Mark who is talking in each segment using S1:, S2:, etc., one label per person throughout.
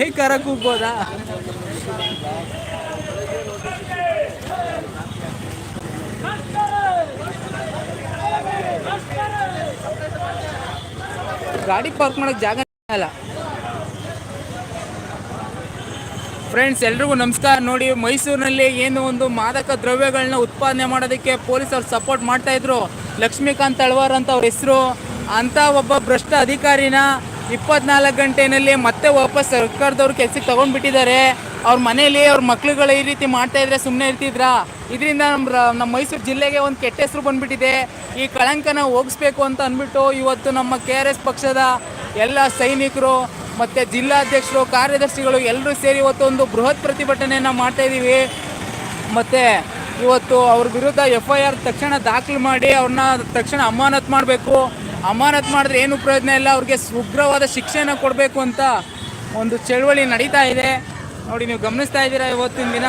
S1: ಜೈಕಾರ ಕೂಗ್ಬೋದಾ ಗಾಡಿ ಪಾರ್ಕ್ ಮಾಡೋಕೆ ಜಾಗ ಅಲ್ಲ ಫ್ರೆಂಡ್ಸ್ ಎಲ್ರಿಗೂ ನಮಸ್ಕಾರ. ನೋಡಿ, ಮೈಸೂರಿನಲ್ಲಿ ಏನು ಒಂದು ಮಾದಕ ದ್ರವ್ಯಗಳನ್ನ ಉತ್ಪಾದನೆ ಮಾಡೋದಕ್ಕೆ ಪೊಲೀಸರು ಸಪೋರ್ಟ್ ಮಾಡ್ತಾ ಇದ್ರು. ಲಕ್ಷ್ಮೀಕಾಂತ್ ಅಳ್ವಾರ್ ಅಂತ ಅವ್ರ ಹೆಸರು. ಅಂತ ಒಬ್ಬ ಭ್ರಷ್ಟ ಅಧಿಕಾರಿನ ಇಪ್ಪತ್ನಾಲ್ಕು ಗಂಟೆನಲ್ಲಿ ಮತ್ತೆ ವಾಪಸ್ ಸರ್ಕಾರದವ್ರು ಕೆಲ್ಸಕ್ಕೆ ತಗೊಂಡ್ಬಿಟ್ಟಿದ್ದಾರೆ. ಅವ್ರ ಮನೇಲಿ ಅವ್ರ ಮಕ್ಳುಗಳು ಈ ರೀತಿ ಮಾಡ್ತಾ ಇದ್ರೆ ಸುಮ್ಮನೆ ಇರ್ತಿದ್ರಾ? ಇದರಿಂದ ನಮ್ಮ ನಮ್ಮ ಮೈಸೂರು ಜಿಲ್ಲೆಗೆ ಒಂದು ಕೆಟ್ಟ ಹೆಸರು ಬಂದುಬಿಟ್ಟಿದೆ. ಈ ಕಳಂಕನ ಹೋಗಿಸ್ಬೇಕು ಅಂತ ಅಂದ್ಬಿಟ್ಟು ಇವತ್ತು ನಮ್ಮ ಕೆ ಆರ್ ಎಸ್ ಪಕ್ಷದ ಎಲ್ಲ ಸೈನಿಕರು ಮತ್ತು ಜಿಲ್ಲಾಧ್ಯಕ್ಷರು, ಕಾರ್ಯದರ್ಶಿಗಳು ಎಲ್ಲರೂ ಸೇರಿ ಇವತ್ತು ಒಂದು ಬೃಹತ್ ಪ್ರತಿಭಟನೆಯನ್ನು ಮಾಡ್ತಾ ಇದ್ದೀವಿ ಮತ್ತು ಇವತ್ತು ಅವ್ರ ವಿರುದ್ಧ ಎಫ್ ಐ ಆರ್ ತಕ್ಷಣ ದಾಖಲು ಮಾಡಿ ಅವ್ರನ್ನ ತಕ್ಷಣ ಅಮಾನತ್ ಮಾಡಬೇಕು. ಅಮಾನತ್ ಮಾಡಿದ್ರೆ ಏನು ಪ್ರಯೋಜನ ಇಲ್ಲ. ಅವ್ರಿಗೆ ಉಗ್ರವಾದ ಶಿಕ್ಷೆನ ಕೊಡಬೇಕು ಅಂತ ಒಂದು ಚಳವಳಿ ನಡೀತಾ ಇದೆ. ನೋಡಿ, ನೀವು ಗಮನಿಸ್ತಾ ಇದ್ದೀರಾ ಇವತ್ತಿನ ದಿನ?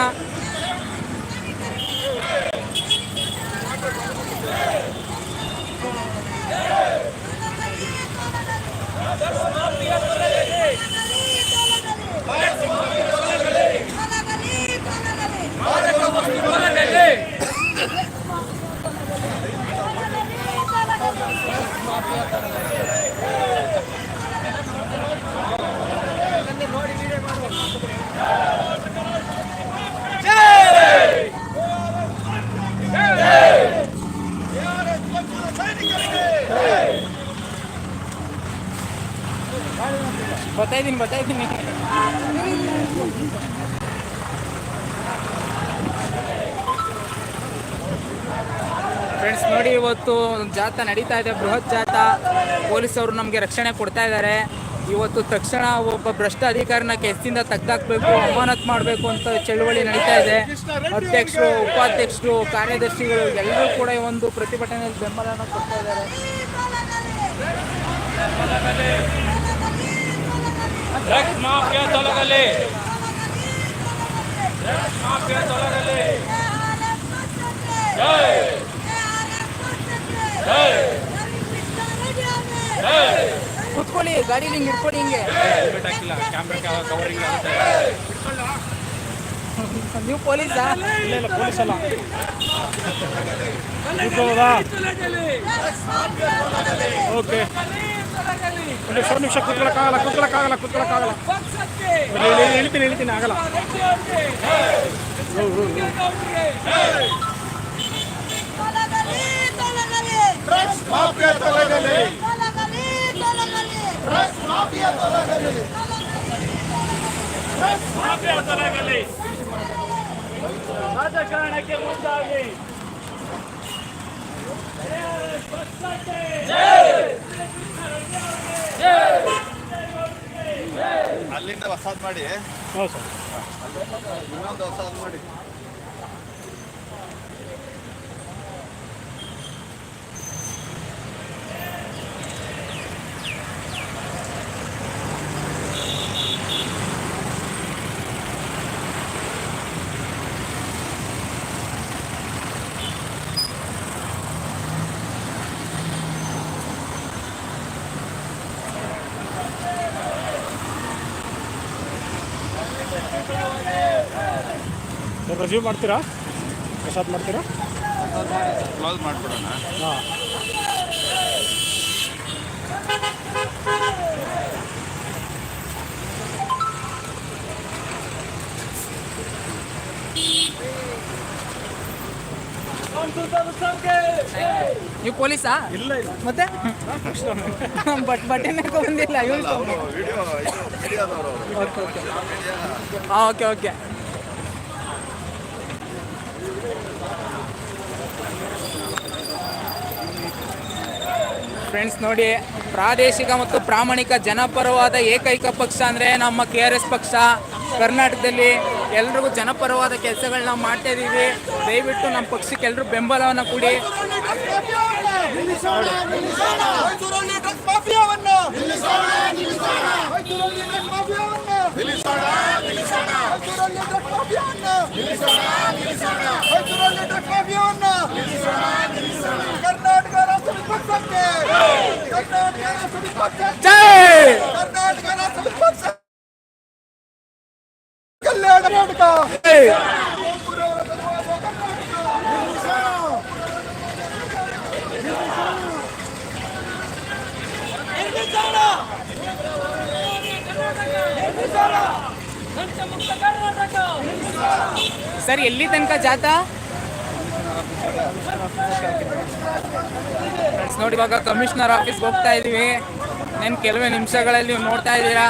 S1: ಫ್ರೆಂಡ್ಸ್ ನೋಡಿ, ಇವತ್ತು ಜಾಥಾ ನಡೀತಾ ಇದೆ. ಬೃಹತ್ ಜಾಥಾ. ಪೊಲೀಸವರು ನಮಗೆ ರಕ್ಷಣೆ ಕೊಡ್ತಾ ಇದ್ದಾರೆ. ಇವತ್ತು ತಕ್ಷಣ ಒಬ್ಬ ಭ್ರಷ್ಟ ಅಧಿಕಾರಿನ ಕೆಸದಿಂದ ತೆಗ್ದಾಕ್ಬೇಕು, ಅಮಾನತ್ ಮಾಡಬೇಕು ಅಂತ ಚಳುವಳಿ ನಡೀತಾ ಇದೆ. ಅಧ್ಯಕ್ಷರು, ಉಪಾಧ್ಯಕ್ಷರು, ಕಾರ್ಯದರ್ಶಿಗಳು ಎಲ್ಲರೂ ಕೂಡ ಈ ಒಂದು ಪ್ರತಿಭಟನೆಯಲ್ಲಿ ಬೆಂಬಲವನ್ನು ಕೊಡ್ತಾ ಇದ್ದಾರೆ.
S2: ಡ್ರಗ್ಸ್ ಮಾಫಿಯಾ ತೊಲಗಲಿ ಡ್ರಗ್ಸ್ ಮಾಫಿಯಾ ತೊಲಗಲಿ ಜೈ ಜೈ ಜೈ
S1: ಕುತ್ಕೊಳ್ಳಿ, ಗಾಡಿ ಹಿಂಗೆ ಇಟ್ಕೊಳ್ಳಿ ಹಿಂಗೆ.
S2: ಹೆಲ್ಮೆಟ್ ಹಾಕಿಲ್ಲ ಕ್ಯಾಮ್ರಾ ಕವರಿಂಗ್ ಆಗುತ್ತೆ
S1: ನೀವು ಪೊಲೀಸಾ?
S2: ಇಲ್ಲ ಇಲ್ಲ ಪೊಲೀಸ್ ಅಲ್ಲ ಓಕೆ ಒಂದು ನಿಮಿಷ ನಿಮಿಷ ಕುತ್ಕೊಳಕ್ಕಾಗಲ್ಲ ಕುತ್ಕೊಳಕ್ಕಾಗಲ್ಲ ಕುತ್ಕೊಳಕ್ಕಾಗಲ್ಲ ಹೇಳ್ತೀನಿ ಹೇಳ್ತೀನಿ ಆಗಲ್ಲ
S3: ಡ್ರಗ್ಸ್ ಮಾಫಿಯಾ ತೊಲಗಲಿ. ಡ್ರಗ್ಸ್ ಮಾಫಿಯಾ ತೊಲಗಲಿ.
S2: ಮಾಫಿಯಾ ತೊಲಗಲಿ. ರಾಜಕಾರಣಕ್ಕೆ ಮುಂದಾಗಿ.
S3: ಅಲ್ಲಿಂದ ಹೊಸಾದ್ ಮಾಡಿ. ಇನ್ನೊಂದು ಹೊಸಾದ್ ಮಾಡಿ.
S2: ರಿಸೀವ್ ಮಾಡ್ತೀರಾ? ಪ್ರಸಾದ್ ಮಾಡ್ತೀರಾ?
S3: ಕ್ಲೋಸ್ ಮಾಡ್ಬಿಡೋಣ
S2: ಹಾಂ.
S1: ನೀವು ಪೊಲೀಸಾ?
S2: ಇಲ್ಲ ಇಲ್ಲ.
S1: ಮತ್ತೆ? ಬಟ್ ಬಟ್ಟೆನೇ ಬಂದಿಲ್ಲ ಓಕೆ ಓಕೆ ಹಾಂ ಓಕೆ ಓಕೆ ಫ್ರೆಂಡ್ಸ್ ನೋಡಿ, ಪ್ರಾದೇಶಿಕ ಮತ್ತು ಪ್ರಾಮಾಣಿಕ ಜನಪರವಾದ ಏಕೈಕ ಪಕ್ಷ ಅಂದರೆ ನಮ್ಮ ಕೆ ಆರ್ ಎಸ್ ಪಕ್ಷ. ಕರ್ನಾಟಕದಲ್ಲಿ ಎಲ್ರಿಗೂ ಜನಪರವಾದ ಕೆಲಸಗಳನ್ನ ಮಾಡ್ತಾ ಇದ್ದೀವಿ ದಯವಿಟ್ಟು ನಮ್ಮ ಪಕ್ಷಕ್ಕೆ ಎಲ್ಲರೂ ಬೆಂಬಲವನ್ನು ಕೊಡಿ.
S3: ಮೈಸೂರಲ್ಲಿ ಡ್ರಗ್ಸ್ ಮಾಫಿಯಾವನ್ನ ಮೈಸೂರಲ್ಲಿ ಡ್ರಗ್ಸ್ ಮಾಫಿಯಾವನ್ನ ಮೈಸೂರಲ್ಲಿ ಡ್ರಗ್ಸ್ ಮಾಫಿಯಾವನ್ನ ಮೈಸೂರಲ್ಲಿ ಡ್ರಗ್ಸ್ ಮಾಫಿಯಾವನ್ನ ಕರ್ನಾಟಕ ರಾಷ್ಟ್ರ ವಿಪಕ್ಷಕ್ಕೆ ಕರ್ನಾಟಕ ರಾಷ್ಟ್ರ ವಿಪಕ್ಷಕ್ಕೆ
S1: ಜೈ
S3: ಕರ್ನಾಟಕ ರಾಷ್ಟ್ರ ವಿಪಕ್ಷ
S1: ಸರ್ ಎಲ್ಲಿ ತನಕ ಜಾಥಾ Friends, ನೋಡಿ ಇವಾಗ ಕಮಿಷನರ್ ಆಫೀಸ್ಗೆ ಹೋಗ್ತಾ ಇದೀವಿ నేను ಕೆಲವೇ ನಿಮಿಷಗಳಲ್ಲಿ ನೀವು ನೋಡ್ತಾ ಇದ್ದೀರಾ?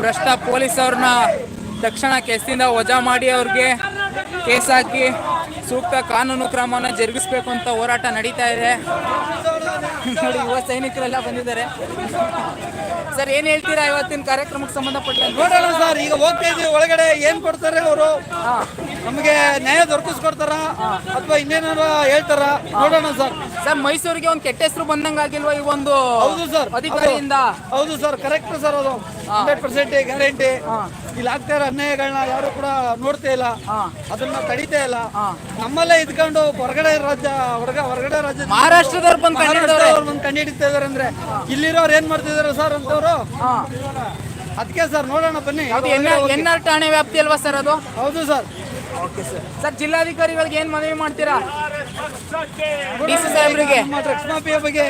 S1: ಭ್ರಷ್ಟ ಪೊಲೀಸ್ ಅವ್ರನ್ನ ತಕ್ಷಣ ಕೇಸಿಂದ ವಜಾ ಮಾಡಿ ಅವ್ರಿಗೆ ಕೇಸ್ ಹಾಕಿ ಸೂಕ್ತ ಕಾನೂನು ಕ್ರಮವನ್ನು ಜರುಗಿಸ್ಬೇಕು ಅಂತ ಹೋರಾಟ ನಡೀತಾ ಇದೆ. ನೋಡಿ ಯುವ ಸೈನಿಕರೆಲ್ಲ ಬಂದಿದ್ದಾರೆ. ಸರ್ ಏನು ಹೇಳ್ತೀರಾ ಇವತ್ತಿನ ಕಾರ್ಯಕ್ರಮಕ್ಕೆ ಸಂಬಂಧಪಟ್ಟ
S4: ನೋಡೋಣ ಸರ್ ಈಗ ಹೋಗ್ತಾ ಇದೀವಿ ಒಳಗಡೆ ಏನ್ ಕೊಡ್ತಾರೆ ಅವರು? ನಮಗೆ ನ್ಯಾಯ ದೊರಕಿಸ್ಕೊಡ್ತಾರ? ಅಥವಾ ಇನ್ನೇನಾರ ಹೇಳ್ತಾರ? ನೋಡೋಣ ಸರ್.
S1: ಸರ್ ಮೈಸೂರಿಗೆ ಒಂದು ಕೆಟ್ಟ ಹೆಸರು ಬಂದಂಗ ಆಗಿಲ್ವಾ ಈ ಒಂದು
S4: ಹೌದು ಸರ್.
S1: ಅಧಿಕಾರಿಯಿಂದ?
S4: ಹೌದು. ಸರ್ ಕರೆಕ್ಟ್ ಸರ್ ಅದು. ಹಂಡ್ರೆಡ್ ಪರ್ಸೆಂಟ್ ಗ್ಯಾರಂಟಿ ಇಲ್ಲಿ ಆಗ್ತಾ ಇರೋ ಅನ್ಯಾಯಗಳನ್ನ ಯಾರು ಕೂಡ ನೋಡ್ತಾ ಇಲ್ಲ. ಅದನ್ನ ತಡಿತಾ ಇಲ್ಲ. ನಮ್ಮಲ್ಲೇ ಇದ್ಕೊಂಡು ಹೊರಗಡೆ ರಾಜ್ಯ ಹೊರಗ ಹೊರಗಡೆ ರಾಜ್ಯ
S1: ಮಹಾರಾಷ್ಟ್ರದವ್ರು ಬಂದು
S4: ಬಂದು ಕಂಡು ಹಿಡಿತಾ ಇದಾರೆ ಅಂದ್ರೆ ಇಲ್ಲಿರೋರು ಏನ್ ಮಾಡ್ತಿದಾರೆ ಸರ್ ಅಂತವ್ರು? ಅದಕ್ಕೆ ಸರ್ ನೋಡೋಣ ಬನ್ನಿ.
S1: ಎನ್ ಆರ್ ಠಾಣೆ ವ್ಯಾಪ್ತಿ ಅಲ್ವಾ ಸರ್ ಅದು?
S4: ಹೌದು ಸರ್.
S1: ಸರ್ ಜಿಲ್ಲಾಧಿಕಾರಿಗಳಿಗೆ ಏನ್ ಮನವಿ ಮಾಡ್ತೀರಾ? ಡಿ ಸಿ ಸಾಹೇಬ್ರಿಗೆ.
S4: ನಮ್ಮ ಬಗ್ಗೆ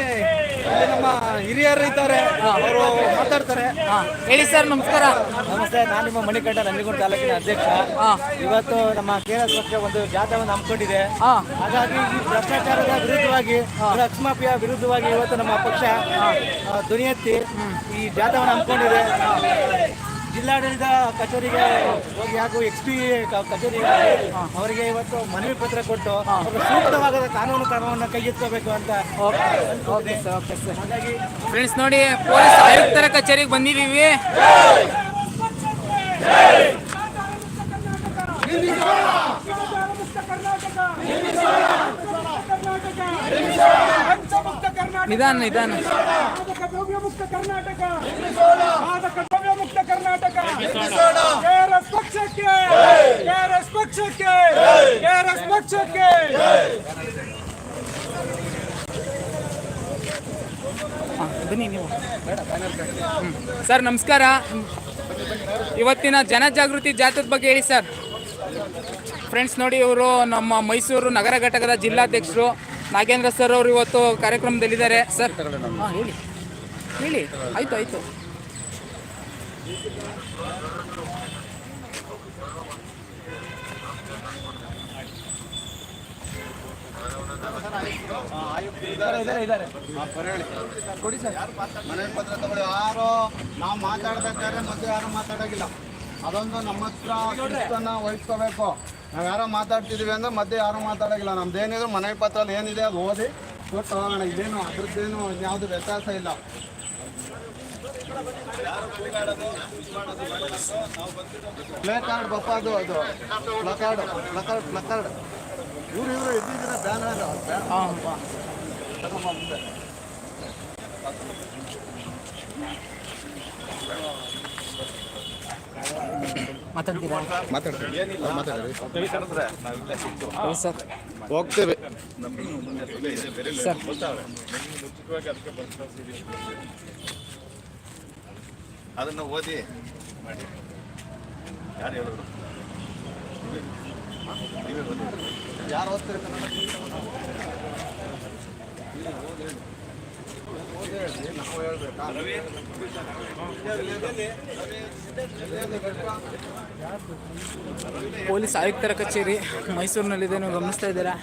S4: ಇಲ್ಲಿ ನಮ್ಮ ಹಿರಿಯರು ಇದ್ದಾರೆ. ಅವರು ಮಾತಾಡ್ತಾರೆ.
S1: ಹಾ. ಹೇಳಿ ಸರ್ ನಮಸ್ಕಾರ.
S5: ನಮಸ್ತೆ ನಾನು ನಿಮ್ಮ ಮಣಿಕಂಠ ನಂದಿಗೂರು ತಾಲೂಕಿನ ಅಧ್ಯಕ್ಷ.
S1: ಹಾ.
S5: ಇವತ್ತು ನಮ್ಮ ಕೇರಳ ಪಕ್ಷ ಒಂದು ಜಾಥಾವನ್ನು ಹಮ್ಮಿಕೊಂಡಿದೆ.
S1: ಹಾ.
S5: ಹಾಗಾಗಿ ಈ ಭ್ರಷ್ಟಾಚಾರದ ವಿರುದ್ಧವಾಗಿ ಡ್ರಗ್ಸ್ ವಿರುದ್ಧವಾಗಿ ಇವತ್ತು ನಮ್ಮ ಪಕ್ಷ ದುನಿಯತ್ತಿ ಧ್ವನಿ ಎತ್ತಿ ಈ ಜಾಥಾವನ್ನು ಹಮ್ಮಿಕೊಂಡಿದೆ. ಜಿಲ್ಲಾಡಳಿತ ಕಚೇರಿಗೆ ಹೋಗಿ ಹಾಗೂ ಎಕ್ಸ್ ಪಿ ಕಚೇರಿಗೆ ಹೋಗಿ ಅವರಿಗೆ ಇವತ್ತು ಮನವಿ ಪತ್ರ ಕೊಟ್ಟು ಅವರು ಸೂಕ್ತವಾದ ಕಾನೂನು ಕ್ರಮವನ್ನು ಕೈಗೆತ್ತಿಕೋಬೇಕು ಅಂತ
S1: ಓಕೆ ಸರ್ ಓಕೆ ಸರ್
S5: ಹಾಗಾಗಿ
S1: ಫ್ರೆಂಡ್ಸ್ ನೋಡಿ ಪೊಲೀಸ್ ಆಯುಕ್ತರ ಕಚೇರಿಗೆ ಬಂದಿದ್ದೀವಿ. ನಿಧಾನ ನಿಧಾನ.
S4: ಮುಕ್ತ ಕರ್ನಾಟಕ. ಮುಕ್ತ ಕರ್ನಾಟಕ. ಕೆಆರ್ಎಸ್ ಪಕ್ಷಕ್ಕೆ. ಕೆಆರ್ಎಸ್ ಪಕ್ಷಕ್ಕೆ. ಕೆಆರ್ಎಸ್ ಪಕ್ಷಕ್ಕೆ.
S1: ಬನ್ನಿ ನೀವು. ಸರ್ ನಮಸ್ಕಾರ. ಇವತ್ತಿನ ಜನಜಾಗೃತಿ ಜಾಥದ ಬಗ್ಗೆ ಹೇಳಿ ಸರ್. ಫ್ರೆಂಡ್ಸ್ ನೋಡಿ ಇವರು ನಮ್ಮ ಮೈಸೂರು ನಗರ ಘಟಕದ ಜಿಲ್ಲಾಧ್ಯಕ್ಷರು. ನಾಗೇಂದ್ರ ಸರ್ ಅವರು ಇವತ್ತು ಕಾರ್ಯಕ್ರಮದಲ್ಲಿದ್ದಾರೆ. ಸರ್ ಹೇಳಿ. ಹೇಳಿ. ಆಯ್ತು ಆಯ್ತು.
S6: ಮನೆ ಪತ್ರ ತಗೊಳ್ಳಿ. ಯಾರು ನಾವು ಮಾತಾಡ್ಬೇಕಾದ್ರೆ ಮತ್ತೆ ಯಾರು ಮಾತಾಡೋಗಿಲ್ಲ ಅದೊಂದು ನಮ್ಮ ಹತ್ರ ಶಿಸ್ತನ್ನ ವಹಿಸ್ಕೋಬೇಕು. ನಾವು ಯಾರೋ ಮಾತಾಡ್ತಿದ್ದೀವಿ ಅಂದ್ರೆ ಮತ್ತೆ ಯಾರು ಮಾತಾಡೋಗಿಲ್ಲ ನಮ್ದು ಏನಿದ್ರು ಮನೆ ಪತ್ರ ಏನಿದೆ ಅದು ಓದಿ. ಕೊಟ್ಟು ಹೋಗೋಣ ಇದೇನು ಅದ್ರದ್ದೇನು ಯಾವುದು ವ್ಯತ್ಯಾಸ ಇಲ್ಲ. ಪ್ಲೇ ಕಾರ್ಡ್ ಬಪ್ಪ ಅದು ಅದು. ಪ್ಲಕಾರ್ಡ್ ಪ್ಲಕಾರ್ಡ್ ಪ್ಲಕಾರ್ಡ್ ಇವ್ರು ಇವರು ಇದ್ದಿದ್ರೆ
S1: ಬ್ಯಾನ್ ಮಾತಾಡ್ತೀರಾ?
S6: ಮಾತಾಡ್ತೀವಿ.
S1: ಸರ್
S6: ಹೋಗ್ತೇವೆ.
S1: ಸರ್.
S6: ಅದನ್ನು ಓದಿ ಯಾರು ಹೇಳಿದ್ರು ಯಾರು ಓದ್ತಾರೆ ಕನ್ನಡ? ನಾವು ಹೇಳ್ಬೇಕಾ?
S1: ಪೊಲೀಸ್ ಆಯುಕ್ತರ ಕಚೇರಿ ಮೈಸೂರಿನಲ್ಲಿದೆ ನೀವು ಗಮನಿಸ್ತಾ ಇದ್ದೀರಾ?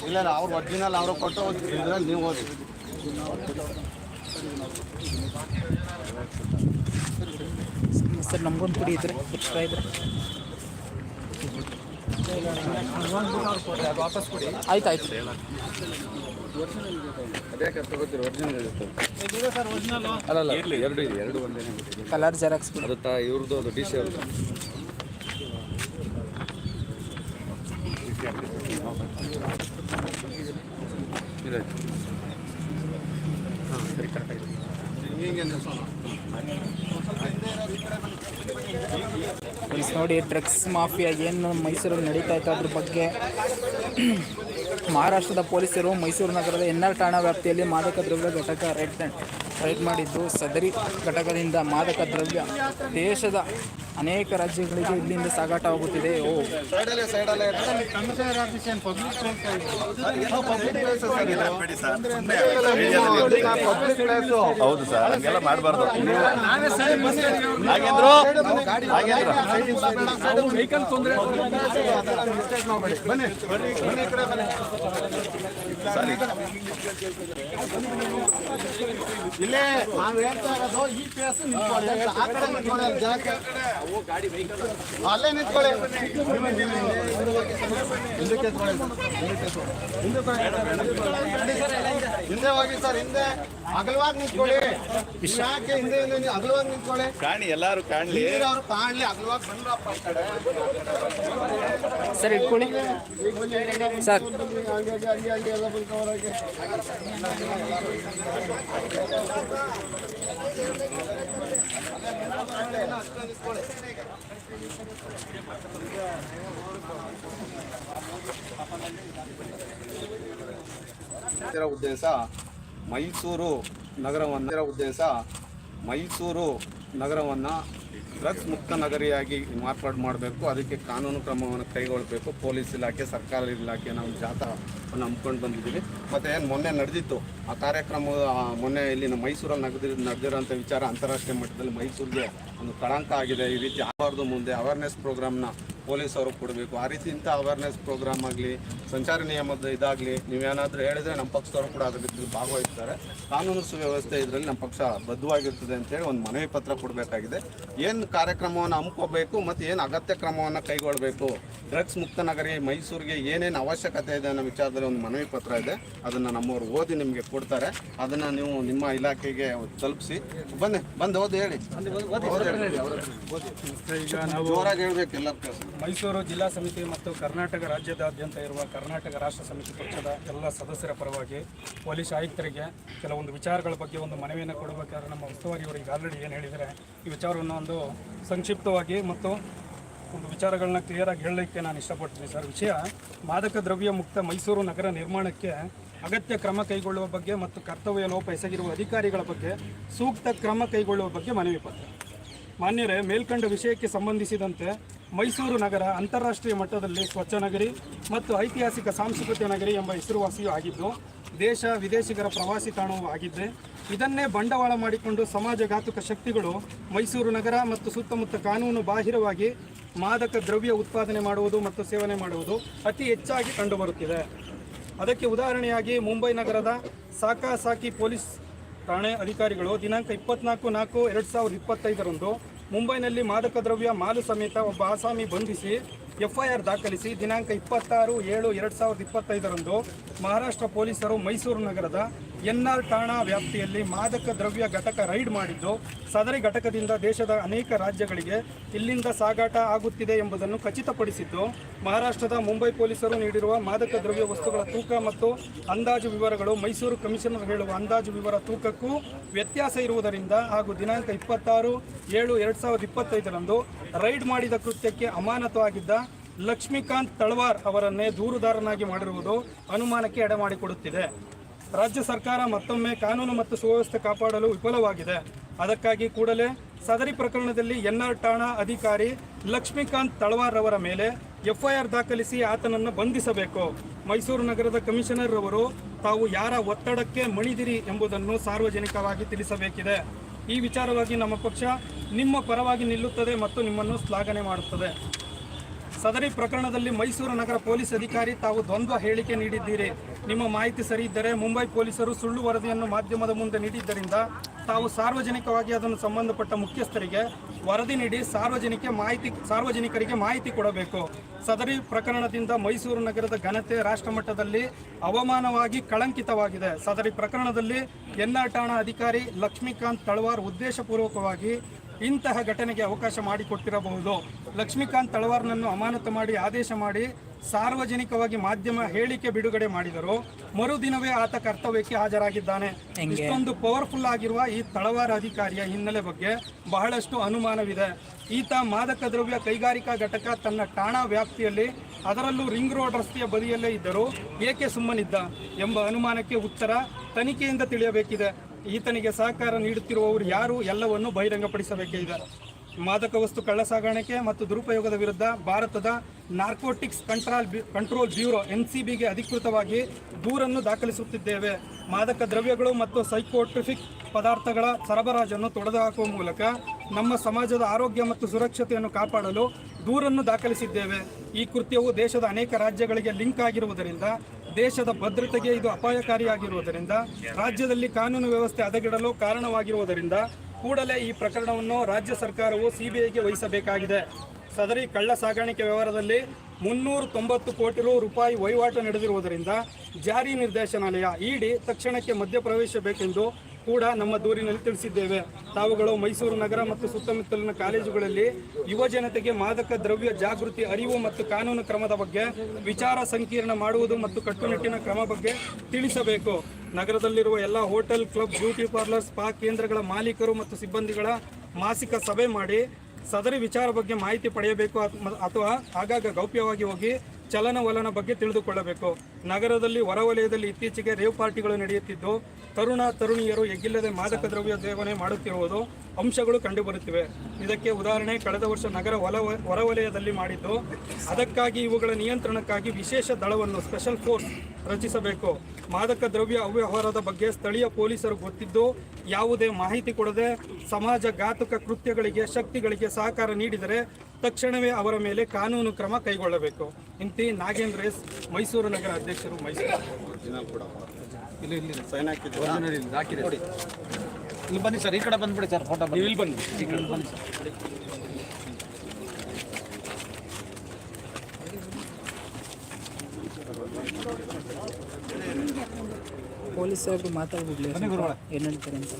S6: ಇಲ್ಲ ಇಲ್ಲ ಅವ್ರು ಒರಿಜಿನಲ್ ಅವರು ಕೊಟ್ಟು ಇದ್ರೆ ನೀವು ಓದಿ
S1: ಸರ್ ನಮ್ಗೊಂದು ಕುಡಿ ಇದ್ರೆ ಎಕ್ಸ್ಟ್ರಾ ಇದ್ರೆ. ಆಯ್ತು ಆಯ್ತು. ಕಲರ್ ಜೆರಾಕ್ಸ್ ಅದು
S6: ಇವ್ರದ್ದು ಅದು ಡಿ ಸಿ ಅವ್ರದ್ದು
S1: ನೋಡಿ, ಡ್ರಗ್ಸ್ ಮಾಫಿಯಾ ಏನು ಮೈಸೂರಲ್ಲಿ ನಡೀತಾ ಇತ್ತು ಅದ್ರ ಬಗ್ಗೆ. ಮಹಾರಾಷ್ಟ್ರದ ಪೊಲೀಸರು ಮೈಸೂರು ನಗರದ ಎನ್ ಆರ್ ಠಾಣಾ ವ್ಯಾಪ್ತಿಯಲ್ಲಿ ಮಾದಕ ದ್ರವ್ಯ ಘಟಕ ರೈಡ್ ರೈಡ್ ಮಾಡಿದ್ದು. ಸದರಿ ಘಟಕದಿಂದ ಮಾದಕ ದ್ರವ್ಯ ದೇಶದ ಅನೇಕ ರಾಜ್ಯಗಳಿಗೆ ಇಲ್ಲಿಂದ ಸಾಗಾಟವಾಗುತ್ತಿದೆ ಓ.
S7: ಹೌದು ಸರ್ ಹಂಗೆಲ್ಲ ಮಾಡಬಾರ್ದು. ಹಾಗೇಂದ್ರು
S6: ಇಲ್ಲೇ ನಾವು ಹೇಳ್ತಾ ಇರೋದು ಈ ಪ್ಲೇಸ್ ನಿಂತ್ಕೊಳ್ಳಿ ಆ ಕಡೆ ಅಲ್ಲಿ ನಿಂತ್ಕೊಳ್ಳಿ ಹಿಂದೆ ಹೋಗಿ ಸರ್ ಹಿಂದೆ ಅಗಲವಾಗಿ ನಿಂತ್ಕೊಳ್ಳಿ. ಯಾಕೆ ಹಿಂದೆ ಹಿಂದೆ ಅಗಲವಾಗಿ ನಿಂತ್ಕೊಳ್ಳಿ.
S7: ಕಾಣಿ ಎಲ್ಲಾರು ಕಾಣ್ಲಿ.
S6: ಅವ್ರು ಕಾಣ್ಲಿ ಅಗಲವಾಗಿ ಬಂದ್ರಪ್ಪ ಈ ಕಡೆ
S1: ಸರ್ ಇಟ್ಕೊಳ್ಳಿ. ಸರ್.
S6: ಉದ್ದೇಶ ಮೈಸೂರು ನಗರವನ್ನು ಉದ್ದೇಶ ಮೈಸೂರು ನಗರವನ್ನು ಡ್ರಗ್ಸ್ ಮುಕ್ತ ನಗರಿಯಾಗಿ ಮಾರ್ಪಾಡು ಮಾಡಬೇಕು. ಅದಕ್ಕೆ ಕಾನೂನು ಕ್ರಮವನ್ನು ಕೈಗೊಳ್ಳಬೇಕು. ಪೊಲೀಸ್ ಇಲಾಖೆ, ಸರ್ಕಾರ ಇಲಾಖೆ ನಾವು ಜಾಥಾವನ್ನು ಹಮ್ಮಿಕೊಂಡು ಬಂದಿದ್ದೀವಿ. ಮತ್ತು ಏನು ಮೊನ್ನೆ ನಡೆದಿತ್ತು. ಆ ಕಾರ್ಯಕ್ರಮ ಮೊನ್ನೆ ಇಲ್ಲಿ ನಮ್ಮ ಮೈಸೂರಲ್ಲಿ ನಡೆದಿ ನಡೆದಿರೋಂಥ ವಿಚಾರ ಅಂತಾರಾಷ್ಟ್ರೀಯ ಮಟ್ಟದಲ್ಲಿ ಮೈಸೂರಿಗೆ ಒಂದು ಕಳಂಕ ಆಗಿದೆ. ಈ ರೀತಿ ಆಗಬಾರ್ದು ಮುಂದೆ ಅವೇರ್ನೆಸ್ ಪ್ರೋಗ್ರಾಮ್ನ ಪೊಲೀಸವರು ಕೊಡಬೇಕು. ಆ ರೀತಿ ಇಂಥ ಅವೇರ್ನೆಸ್ ಪ್ರೋಗ್ರಾಮ್ ಆಗಲಿ ಸಂಚಾರ ನಿಯಮದ ಇದಾಗಲಿ ನೀವೇನಾದರೂ ಹೇಳಿದರೆ ನಮ್ಮ ಪಕ್ಷದವರು ಕೂಡ ಅದರಲ್ಲಿ ಭಾಗವಹಿಸ್ತಾರೆ. ಕಾನೂನು ಸುವ್ಯವಸ್ಥೆ ಇದರಲ್ಲಿ ನಮ್ಮ ಪಕ್ಷ ಬದ್ಧವಾಗಿರ್ತದೆ ಅಂತೇಳಿ ಒಂದು ಮನವಿ ಪತ್ರ ಕೊಡಬೇಕಾಗಿದೆ. ಏನು ಕಾರ್ಯಕ್ರಮವನ್ನು ಹಮ್ಮಿಕೋಬೇಕು ಮತ್ತು ಏನು ಅಗತ್ಯ ಕ್ರಮವನ್ನು ಕೈಗೊಳ್ಳಬೇಕು ಡ್ರಗ್ಸ್ ಮುಕ್ತ ನಗರಿ ಮೈಸೂರಿಗೆ ಏನೇನು ಅವಶ್ಯಕತೆ ಇದೆ ಅನ್ನೋ ವಿಚಾರದಲ್ಲಿ ಒಂದು ಮನವಿ ಪತ್ರ ಇದೆ. ಅದನ್ನು ನಮ್ಮವರು ಓದಿ ನಿಮಗೆ ಕೊಡ್ತಾರೆ. ಅದನ್ನು ನೀವು ನಿಮ್ಮ ಇಲಾಖೆಗೆ ತಲುಪಿಸಿ. ಬನ್ನಿ ಬಂದು ಓದಿ ಹೇಳಿ.
S4: ಈಗ ನಾವು
S6: ಜೋರಾಗಿ ಹೇಳ್ಬೇಕು ಎಲ್ಲರ ಕೆಲಸ
S4: ಮೈಸೂರು ಜಿಲ್ಲಾ ಸಮಿತಿ ಮತ್ತು ಕರ್ನಾಟಕ ರಾಜ್ಯದಾದ್ಯಂತ ಇರುವ ಕರ್ನಾಟಕ ರಾಷ್ಟ್ರ ಸಮಿತಿ ಪಕ್ಷದ ಎಲ್ಲ ಸದಸ್ಯರ ಪರವಾಗಿ ಪೊಲೀಸ್ ಆಯುಕ್ತರಿಗೆ ಕೆಲವೊಂದು ವಿಚಾರಗಳ ಬಗ್ಗೆ ಒಂದು ಮನವಿಯನ್ನು ಕೊಡಬೇಕಾದ್ರೆ ನಮ್ಮ ಉಸ್ತುವಾರಿಯವರು ಅವರಿಗೆ ಆಲ್ರೆಡಿ ಏನು ಹೇಳಿದರೆ ಈ ವಿಚಾರವನ್ನು ಒಂದು ಸಂಕ್ಷಿಪ್ತವಾಗಿ ಮತ್ತು ಒಂದು ವಿಚಾರಗಳನ್ನ ಕ್ಲಿಯರಾಗಿ ಹೇಳಲಿಕ್ಕೆ ನಾನು ಇಷ್ಟಪಡ್ತೀನಿ ಸರ್. ವಿಷಯ, ಮಾದಕ ದ್ರವ್ಯ ಮುಕ್ತ ಮೈಸೂರು ನಗರ ನಿರ್ಮಾಣಕ್ಕೆ ಅಗತ್ಯ ಕ್ರಮ ಕೈಗೊಳ್ಳುವ ಬಗ್ಗೆ ಮತ್ತು ಕರ್ತವ್ಯ ಲೋಪ ಎಸಗಿರುವ ಅಧಿಕಾರಿಗಳ ಬಗ್ಗೆ ಸೂಕ್ತ ಕ್ರಮ ಕೈಗೊಳ್ಳುವ ಬಗ್ಗೆ ಮನವಿ ಪತ್ರ. ಮಾನ್ಯರೇ, ಮೇಲ್ಕಂಡ ವಿಷಯಕ್ಕೆ ಸಂಬಂಧಿಸಿದಂತೆ ಮೈಸೂರು ನಗರ ಅಂತಾರಾಷ್ಟ್ರೀಯ ಮಟ್ಟದಲ್ಲಿ ಸ್ವಚ್ಛ ನಗರಿ ಮತ್ತು ಐತಿಹಾಸಿಕ ಸಾಂಸ್ಕೃತಿಕ ನಗರಿ ಎಂಬ ಹೆಸರುವಾಸಿಯೂ ಆಗಿದ್ದು, ದೇಶ ವಿದೇಶಿಗರ ಪ್ರವಾಸಿ ತಾಣವೂ ಆಗಿದ್ದೆ. ಇದನ್ನೇ ಬಂಡವಾಳ ಮಾಡಿಕೊಂಡು ಸಮಾಜಘಾತುಕ ಶಕ್ತಿಗಳು ಮೈಸೂರು ನಗರ ಮತ್ತು ಸುತ್ತಮುತ್ತ ಕಾನೂನು ಬಾಹಿರವಾಗಿ ಮಾದಕ ದ್ರವ್ಯ ಉತ್ಪಾದನೆ ಮಾಡುವುದು ಮತ್ತು ಸೇವನೆ ಮಾಡುವುದು ಅತಿ ಹೆಚ್ಚಾಗಿ ಕಂಡುಬರುತ್ತಿದೆ. ಅದಕ್ಕೆ ಉದಾಹರಣೆಯಾಗಿ ಮುಂಬೈ ನಗರದ ಸಾಕಾ ಸಾಕಿ ಪೊಲೀಸ್ ಠಾಣೆ ಅಧಿಕಾರಿಗಳು ದಿನಾಂಕ ಇಪ್ಪತ್ನಾಲ್ಕು ನಾಲ್ಕು ಎರಡು ಸಾವಿರದ ಇಪ್ಪತ್ತೈದರಂದು ಮುಂಬೈನಲ್ಲಿ ಮಾದಕ ದ್ರವ್ಯ ಮಾಲು ಸಮೇತ ಒಬ್ಬ ಆಸಾಮಿ ಬಂಧಿಸಿ ಎಫ್ಐಆರ್ ದಾಖಲಿಸಿ ದಿನಾಂಕ ಇಪ್ಪತ್ತಾರು ಏಳು ಎರಡು ಸಾವಿರದ ಇಪ್ಪತ್ತೈದರಂದು ಮಹಾರಾಷ್ಟ್ರ ಪೊಲೀಸರು ಮೈಸೂರು ನಗರದ ಎನ್ಆರ್ ಠಾಣಾ ವ್ಯಾಪ್ತಿಯಲ್ಲಿ ಮಾದಕ ದ್ರವ್ಯ ಘಟಕ ರೈಡ್ ಮಾಡಿದ್ದು, ಸದರಿ ಘಟಕದಿಂದ ದೇಶದ ಅನೇಕ ರಾಜ್ಯಗಳಿಗೆ ಇಲ್ಲಿಂದ ಸಾಗಾಟ ಆಗುತ್ತಿದೆ ಎಂಬುದನ್ನು ಖಚಿತಪಡಿಸಿದ್ದು, ಮಹಾರಾಷ್ಟ್ರದ ಮುಂಬೈ ಪೊಲೀಸರು ನೀಡಿರುವ ಮಾದಕ ದ್ರವ್ಯ ವಸ್ತುಗಳ ತೂಕ ಮತ್ತು ಅಂದಾಜು ವಿವರಗಳು ಮೈಸೂರು ಕಮಿಷನರ್ ಹೇಳುವ ಅಂದಾಜು ವಿವರ ತೂಕಕ್ಕೂ ವ್ಯತ್ಯಾಸ ಇರುವುದರಿಂದ ಹಾಗೂ ದಿನಾಂಕ ಇಪ್ಪತ್ತಾರು ಏಳು ಎರಡು ಸಾವಿರದ ಇಪ್ಪತ್ತೈದರಂದು ರೈಡ್ ಮಾಡಿದ ಕೃತ್ಯಕ್ಕೆ ಅಮಾನತು ಆಗಿದ್ದ ಲಕ್ಷ್ಮೀಕಾಂತ್ ತಳವಾರ್ ಅವರನ್ನೇ ದೂರುದಾರನಾಗಿ ಮಾಡಿರುವುದು ಅನುಮಾನಕ್ಕೆ ಎಡೆಮಾಡಿಕೊಡುತ್ತಿದೆ. ರಾಜ್ಯ ಸರ್ಕಾರ ಮತ್ತೊಮ್ಮೆ ಕಾನೂನು ಮತ್ತು ಸುವ್ಯವಸ್ಥೆ ಕಾಪಾಡಲು ವಿಫಲವಾಗಿದೆ. ಅದಕ್ಕಾಗಿ ಕೂಡಲೇ ಸದರಿ ಪ್ರಕರಣದಲ್ಲಿ ಎನ್ಆರ್ ಠಾಣಾ ಅಧಿಕಾರಿ ಲಕ್ಷ್ಮೀಕಾಂತ್ ತಳವಾರ್ ಅವರ ಮೇಲೆ ಎಫ್ಐಆರ್ ದಾಖಲಿಸಿ ಆತನನ್ನು ಬಂಧಿಸಬೇಕು. ಮೈಸೂರು ನಗರದ ಕಮಿಷನರ್ ಅವರು ತಾವು ಯಾರ ಒತ್ತಡಕ್ಕೆ ಮಣಿದಿರಿ ಎಂಬುದನ್ನು ಸಾರ್ವಜನಿಕವಾಗಿ ತಿಳಿಸಬೇಕಿದೆ. ಈ ವಿಚಾರವಾಗಿ ನಮ್ಮ ಪಕ್ಷ ನಿಮ್ಮ ಪರವಾಗಿ ನಿಲ್ಲುತ್ತದೆ ಮತ್ತು ನಿಮ್ಮನ್ನು ಶ್ಲಾಘನೆ ಮಾಡುತ್ತದೆ. ಸದರಿ ಪ್ರಕರಣದಲ್ಲಿ ಮೈಸೂರು ನಗರ ಪೊಲೀಸ್ ಅಧಿಕಾರಿ ತಾವು ದ್ವಂದ್ವ ಹೇಳಿಕೆ ನೀಡಿದ್ದೀರಿ. ನಿಮ್ಮ ಮಾಹಿತಿ ಸರಿ ಇದ್ದರೆ ಮುಂಬೈ ಪೊಲೀಸರು ಸುಳ್ಳು ವರದಿಯನ್ನು ಮಾಧ್ಯಮದ ಮುಂದೆ ನೀಡಿದ್ದರಿಂದ ತಾವು ಸಾರ್ವಜನಿಕವಾಗಿ ಅದನ್ನು ಸಂಬಂಧಪಟ್ಟ ಮುಖ್ಯಸ್ಥರಿಗೆ ವರದಿ ನೀಡಿ ಸಾರ್ವಜನಿಕ ಮಾಹಿತಿ ಸಾರ್ವಜನಿಕರಿಗೆ ಮಾಹಿತಿ ಕೊಡಬೇಕು. ಸದರಿ ಪ್ರಕರಣದಿಂದ ಮೈಸೂರು ನಗರದ ಘನತೆ ರಾಷ್ಟ್ರಮಟ್ಟದಲ್ಲಿ ಅವಮಾನವಾಗಿ ಕಳಂಕಿತವಾಗಿದೆ. ಸದರಿ ಪ್ರಕರಣದಲ್ಲಿ ಎನ್ಆರ್ ಠಾಣಾ ಅಧಿಕಾರಿ ಲಕ್ಷ್ಮೀಕಾಂತ್ ತಳವಾರ್ ಉದ್ದೇಶಪೂರ್ವಕವಾಗಿ ಇಂತಹ ಘಟನೆಗೆ ಅವಕಾಶ ಮಾಡಿಕೊಟ್ಟಿರಬಹುದು. ಲಕ್ಷ್ಮೀಕಾಂತ್ ತಳವಾರ್ನನ್ನು ಅಮಾನತು ಮಾಡಿ ಆದೇಶ ಮಾಡಿ ಸಾರ್ವಜನಿಕವಾಗಿ ಮಾಧ್ಯಮ ಹೇಳಿಕೆ ಬಿಡುಗಡೆ ಮಾಡಿದರು ಮರುದಿನವೇ ಆತ ಕರ್ತವ್ಯಕ್ಕೆ ಹಾಜರಾಗಿದ್ದಾನೆ. ಇಷ್ಟೊಂದು ಪವರ್ಫುಲ್ ಆಗಿರುವ ಈ ತಳವಾರ ಅಧಿಕಾರಿಯ ಹಿನ್ನೆಲೆ ಬಗ್ಗೆ ಬಹಳಷ್ಟು ಅನುಮಾನವಿದೆ. ಈತ ಮಾದಕ ದ್ರವ್ಯ ಕೈಗಾರಿಕಾ ಘಟಕ ತನ್ನ ಠಾಣಾ ವ್ಯಾಪ್ತಿಯಲ್ಲಿ ಅದರಲ್ಲೂ ರಿಂಗ್ ರೋಡ್ ರಸ್ತೆಯ ಬದಿಯಲ್ಲೇ ಇದ್ದರೂ ಏಕೆ ಸುಮ್ಮನಿದ್ದ ಎಂಬ ಅನುಮಾನಕ್ಕೆ ಉತ್ತರ ತನಿಖೆಯಿಂದ ತಿಳಿಯಬೇಕಿದೆ. ಈತನಿಗೆ ಸಹಕಾರ ನೀಡುತ್ತಿರುವವರು ಯಾರು ಎಲ್ಲವನ್ನು ಬಹಿರಂಗಪಡಿಸಬೇಕಿದೆ ಮಾದಕ ವಸ್ತು ಕಳ್ಳ ಸಾಗಾಣಿಕೆ ಮತ್ತು ದುರುಪಯೋಗದ ವಿರುದ್ಧ ಭಾರತದ narcotics control control bureau N C ಬಿಗೆ ಅಧಿಕೃತವಾಗಿ ದೂರನ್ನು ದಾಖಲಿಸುತ್ತಿದ್ದೇವೆ. ಮಾದಕ ದ್ರವ್ಯಗಳು ಮತ್ತು ಸೈಕೋಟ್ರಿಫಿಕ್ ಪದಾರ್ಥಗಳ ಸರಬರಾಜನ್ನು ತೊಡೆದುಹಾಕುವ ಮೂಲಕ ನಮ್ಮ ಸಮಾಜದ ಆರೋಗ್ಯ ಮತ್ತು ಸುರಕ್ಷತೆಯನ್ನು ಕಾಪಾಡಲು ದೂರನ್ನು ದಾಖಲಿಸಿದ್ದೇವೆ. ಈ ಕೃತ್ಯವು ದೇಶದ ಅನೇಕ ರಾಜ್ಯಗಳಿಗೆ ಲಿಂಕ್ ಆಗಿರುವುದರಿಂದ, ದೇಶದ ಭದ್ರತೆಗೆ ಇದು ಅಪಾಯಕಾರಿಯಾಗಿರುವುದರಿಂದ, ರಾಜ್ಯದಲ್ಲಿ ಕಾನೂನು ವ್ಯವಸ್ಥೆ ಹದಗೆಡಲು ಕಾರಣವಾಗಿರುವುದರಿಂದ ಕೂಡಲೇ ಈ ಪ್ರಕರಣವನ್ನು ರಾಜ್ಯ ಸರ್ಕಾರವು ಸಿಬಿಐಗೆ ವಹಿಸಬೇಕಾಗಿದೆ. ಸದರಿ ಕಳ್ಳ ಸಾಗಾಣಿಕೆ ವ್ಯವಹಾರದಲ್ಲಿ ಮುನ್ನೂರು ತೊಂಬತ್ತು ಕೋಟಿ ರು ರೂಪಾಯಿ ವಹಿವಾಟು ನಡೆದಿರುವುದರಿಂದ ಜಾರಿ ನಿರ್ದೇಶನಾಲಯ, ಇಡಿ ತಕ್ಷಣಕ್ಕೆ ಮಧ್ಯಪ್ರವೇಶಿಸಬೇಕೆಂದು ಕೂಡ ನಮ್ಮ ದೂರಿನಲ್ಲಿ ತಿಳಿಸಿದ್ದೇವೆ. ತಾವುಗಳು ಮೈಸೂರು ನಗರ ಮತ್ತು ಸುತ್ತಮುತ್ತಲಿನ ಕಾಲೇಜುಗಳಲ್ಲಿ ಯುವ ಜನತೆಗೆ ಮಾದಕ ದ್ರವ್ಯ ಜಾಗೃತಿ, ಅರಿವು ಮತ್ತು ಕಾನೂನು ಕ್ರಮದ ಬಗ್ಗೆ ವಿಚಾರ ಸಂಕೀರ್ಣ ಮಾಡುವುದು ಮತ್ತು ಕಟ್ಟುನಿಟ್ಟಿನ ಕ್ರಮ ಬಗ್ಗೆ ತಿಳಿಸಬೇಕು. ನಗರದಲ್ಲಿರುವ ಎಲ್ಲ hotel, club, beauty parlour, spa ಕೇಂದ್ರಗಳ ಮಾಲೀಕರು ಮತ್ತು ಸಿಬ್ಬಂದಿಗಳ ಮಾಸಿಕ ಸಭೆ ಮಾಡಿ ಸದರಿ ವಿಚಾರ ಬಗ್ಗೆ ಮಾಹಿತಿ ಪಡೆಯಬೇಕು ಅಥವಾ ಆಗಾಗ ಗೌಪ್ಯವಾಗಿ ಹೋಗಿ ಚಲನವಲನ ಬಗ್ಗೆ ತಿಳಿದುಕೊಳ್ಳಬೇಕು. ನಗರದಲ್ಲಿ ಹೊರವಲಯದಲ್ಲಿ ಇತ್ತೀಚೆಗೆ ರೇವ್ ಪಾರ್ಟಿಗಳು ನಡೆಯುತ್ತಿದ್ದು ತರುಣ ತರುಣಿಯರು ಎಗ್ಗಿಲ್ಲದೆ ಮಾದಕ ದ್ರವ್ಯ ಸೇವನೆ ಮಾಡುತ್ತಿರುವುದು ಅಂಶಗಳು ಕಂಡುಬರುತ್ತಿವೆ. ಇದಕ್ಕೆ ಉದಾಹರಣೆ ಕಳೆದ ವರ್ಷ ನಗರ ಹೊಲ ಹೊರವಲಯದಲ್ಲಿ ಮಾಡಿದ್ದು. ಅದಕ್ಕಾಗಿ ಇವುಗಳ ನಿಯಂತ್ರಣಕ್ಕಾಗಿ ವಿಶೇಷ ದಳವನ್ನು ಸ್ಪೆಷಲ್ ಫೋರ್ಸ್ ರಚಿಸಬೇಕು. ಮಾದಕ ದ್ರವ್ಯ ಅವ್ಯವಹಾರದ ಬಗ್ಗೆ ಸ್ಥಳೀಯ ಪೊಲೀಸರು ಗೊತ್ತಿದ್ದು, ಯಾವುದೇ ಮಾಹಿತಿ ಕೊಡದೆ ಸಮಾಜ ಘಾತಕ ಕೃತ್ಯಗಳಿಗೆ, ಶಕ್ತಿಗಳಿಗೆ ಸಹಕಾರ ನೀಡಿದರೆ ತಕ್ಷಣವೇ ಅವರ ಮೇಲೆ ಕಾನೂನು ಕ್ರಮ ಕೈಗೊಳ್ಳಬೇಕು. ಇಂತಿ ನಾಗೇಂದ್ರ ಎಸ್ ಮೈಸೂರು ನಗರ ಅಧ್ಯಕ್ಷರು ಮೈಸೂರು.
S2: ಇಲ್ಲಿ ಬನ್ನಿ ಸರ್ ಈ ಕಡೆ ಬಂದ್ಬಿಡಿ ಸರ್ ಫೋಟೋ ಇಲ್ಲಿ ಬನ್ನಿ. ಈ ಕಡೆ ಬನ್ನಿ
S1: ಪೊಲೀಸ್ ಸಾಹೇಬ್ರು ಮಾತಾಡ್ಬಿಡ್ಲಿ ಏನು ಹೇಳ್ತಾರೆ ಅಂತ.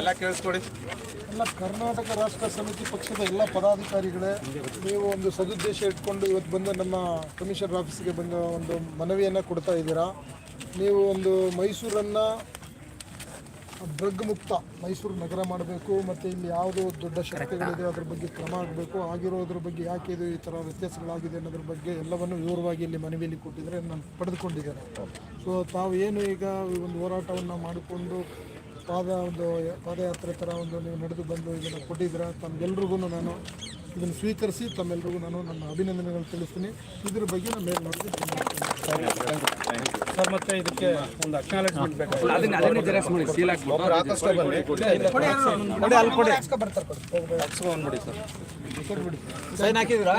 S6: ಎಲ್ಲ ಕೇಳಿಸ್ಕೊಡಿ.
S3: ಎಲ್ಲ ಕರ್ನಾಟಕ ರಾಷ್ಟ್ರ ಸಮಿತಿ ಪಕ್ಷದ ಎಲ್ಲ ಪದಾಧಿಕಾರಿಗಳೇ, ನೀವು ಒಂದು ಸದುದ್ದೇಶ ಇಟ್ಕೊಂಡು ಇವತ್ತು ಬಂದು ನಮ್ಮ ಕಮಿಷನರ್ ಆಫೀಸ್ಗೆ ಬಂದು ಒಂದು ಮನವಿಯನ್ನು ಕೊಡ್ತಾ ಇದ್ದೀರಾ? ನೀವು ಒಂದು ಮೈಸೂರನ್ನು ಡ್ರಗ್ ಮುಕ್ತ ಮೈಸೂರು ನಗರ ಮಾಡಬೇಕು, ಮತ್ತು ಇಲ್ಲಿ ಯಾವುದು ದೊಡ್ಡ ಶಕ್ತಿಗಳಿದೆ, ಅದ್ರ ಬಗ್ಗೆ ಕ್ರಮ ಆಗಬೇಕು, ಆಗಿರೋದ್ರ ಬಗ್ಗೆ ಯಾಕೆ ಇದು ಈ ಥರ ವ್ಯತ್ಯಾಸಗಳಾಗಿದೆ ಅನ್ನೋದ್ರ ಬಗ್ಗೆ ಎಲ್ಲವನ್ನು ವಿವರವಾಗಿ ಇಲ್ಲಿ ಮನವಿಯಲ್ಲಿ ಕೊಟ್ಟಿದ್ದಾರೆ ನಾನು ಪಡೆದುಕೊಂಡಿದ್ದೇನೆ. ಸೊ ತಾವು ಏನು ಈಗ ಒಂದು ಹೋರಾಟವನ್ನು ಮಾಡಿಕೊಂಡು ಪಾದ ಒಂದು ಪಾದಯಾತ್ರೆ ಥರ ಒಂದು ನೀವು ನಡೆದು ಬಂದು ಇದನ್ನು ಕೊಟ್ಟಿದ್ದೀರಾ. ತಮ್ಗೆಲ್ರಿಗೂ ನಾನು ಇದನ್ನು ಸ್ವೀಕರಿಸಿ ತಮ್ಮೆಲ್ರಿಗೂ ನಾನು ನನ್ನ ಅಭಿನಂದನೆಗಳು ತಿಳಿಸ್ತೀನಿ. ಇದ್ರ ಬಗ್ಗೆ ನಾನು ಮೇಲೆ ನೋಡಿದ್ರೆ
S4: ಸರ್ ಮತ್ತೆ ಇದಕ್ಕೆ ಒಂದು ಅಕ್ನಾಲೆಜ್ಮೆಂಟ್ ಬೇಕು
S6: ಒಬ್ರು ಆತಷ್ಟೇ ಬನ್ನಿ.
S2: ಸೈನ್ ಹಾಕಿದ್ದೀರಾ?